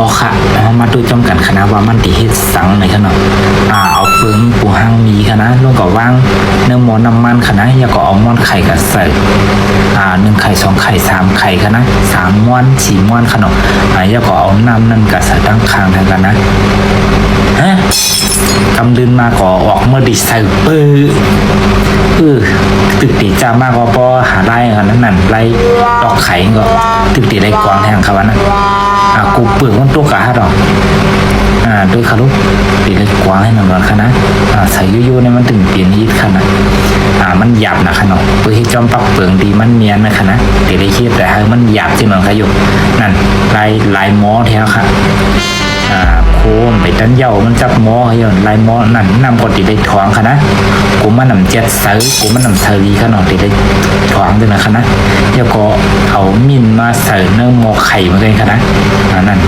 อค่ะเอามาดูจำกันคณะว่ามันติเฮ็ดสังไหนขนาดอ่าเอาเปิงปูหังมีคณะลงก็ว่างเนื้อหมอน้ำมันคณะอยาก็เอาม้อนไข่กับใส่อ่าหนึ่งไข่สองไข่สามไข่คณะสามม้วนสี่ม้วนขนมอ่าอยาก็เอาน้ำนั่นกับใส่ตั้งคางทางกันนะฮะกำลืนมาก็ออกเมื่อดิใส่เปื้อเออตึกตีจ้ามากก็พอหาไล่กันนั่นนั่นไล่ดอกไข่ก็ตึกตีได้กวางแทงเขาวะนะ อ่ากูเปลือกมันตัวกะฮะดอกอ่าด้วยคารุปีเล็กกว้างให้หนอนคณะอ่าใส่ยุ่ยๆเนี่ยมันถึงเปลี่ยนยีดขนาดอ่ามันหยาบนะขนาดเพื่อให้จอมปักเปลืองดีมันเนียนนะคณะเดี๋ยวได้คิดแต่ให้มันหยาบจริงหนอนขยุนั่นลายลายมอแถวค่ะอ่าโคมไปตันเหยามันจับมอให้ยลายมอนั่นนำกดติดได้ท้องคณะ กูมันนำเจ็ดซื้อกูมันนำเซอรีขนาดติดได้ถวางด้วยนะคณะแล้วก็เอามินมาใส่เนื้อหมอไข่มาเลยคณะอ่านั่น